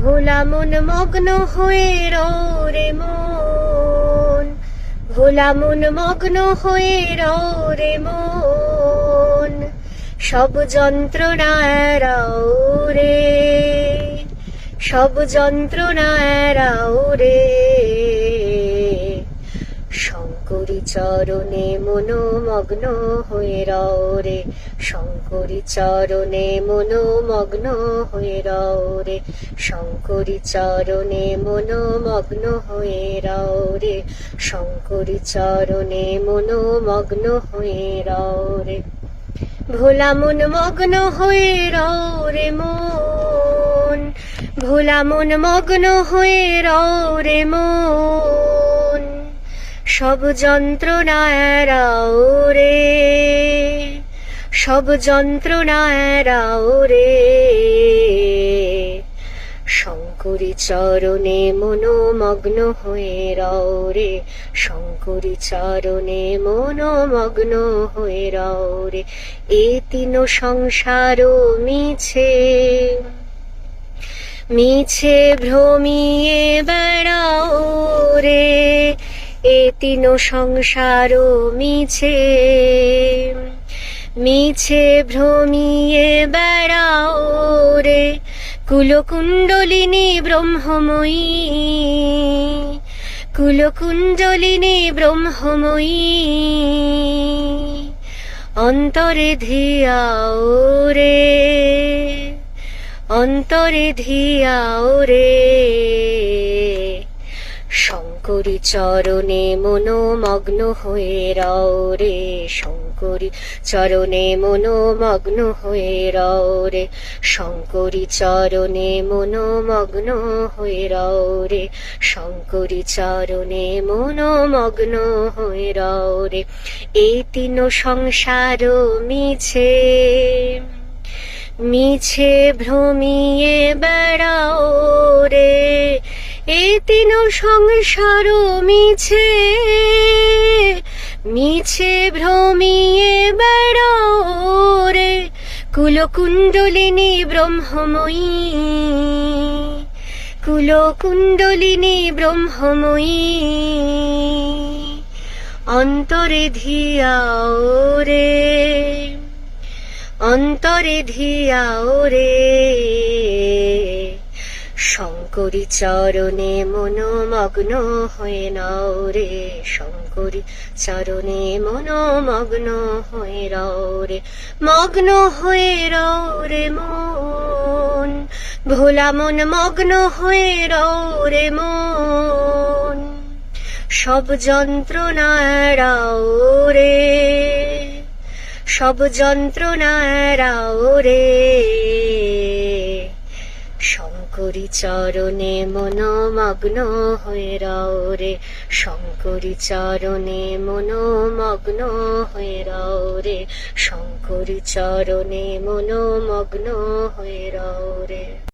ভোলা মন মগ্ন হয়ে রে মন। ভোলা মন মগ্ন হয়ে রে মন। সব যন্ত্রণা রে। সব যন্ত্রণা রে। শঙ্করী চরণে মনোমগ্ন হয়ে রে। শঙ্করী চরণে মনোমগ্ন হয়ে রও রে। শঙ্করী চরণে মনোমগ্ন হয়ে রও রে। শঙ্করী চরণে মনোমগ্ন হয়ে রও রে। ভোলা মন মগ্ন হয়ে রও রে মন। ভোলা মন মগ্ন হয়ে রও রে মন। সব যন্ত্রণা এড়াও রে। সব যন্ত্রণা এড়াও রে। শঙ্করী চরণে মনোমগ্ন হয়ে রও রে। শঙ্করী চরণে মনোমগ্ন হয়ে রও রে। এ তিন সংসার মিছে। মিছে ভ্রমিয়ে বেড়াও রে। এ তিন সংসার মিছে। মিছে ভ্রমিয়ে বেড়াও রে কুলকুণ্ডলিনী ব্রহ্মময়ী। কুলকুণ্ডলিনী ব্রহ্মময়ী। অন্তরে ধিয়াও রে, অন্তরে ধিয়াও রে। শঙ্করী চরণে মনোমগ্ন হয়ে রে শঙ্করী। চরণে মনোমগ্ন হয়ে রে। শঙ্করী চরণে মনোমগ্ন হয়ে রে। শঙ্করী চরণে মনোমগ্ন হয়ে রে। এই তিন সংসার মিছে মিছে ভ্রমিয়ে বেড়াও রে। এই তিন সংসার মিছে মিছে ভ্রমিয়ে বেড়াও রে কুলকুণ্ডলিনী ব্রহ্মময়ী কুলকুণ্ডলিনী ব্রহ্মময়ী। অন্তরে ধিয়াও রে, অন্তরে ধিয়াও রে। শঙ্করী চরণে মনোমগ্ন হয়ে নাও রে শঙ্করী চরণে মনোমগ্ন হয়ে রও রে, মগ্ন হয়ে রও রে মন, ভোলা মন মগ্ন হয়ে রও রে মন, সব যন্ত্রণা এড়াও রে, সব যন্ত্রণা এড়াও রে। শঙ্করী চরণে মনোমগ্ন হয়ে রে। শঙ্করী চরণে মনোমগ্ন হয়ে রে। শঙ্করী চরণে মনোমগ্ন হয়ে রে।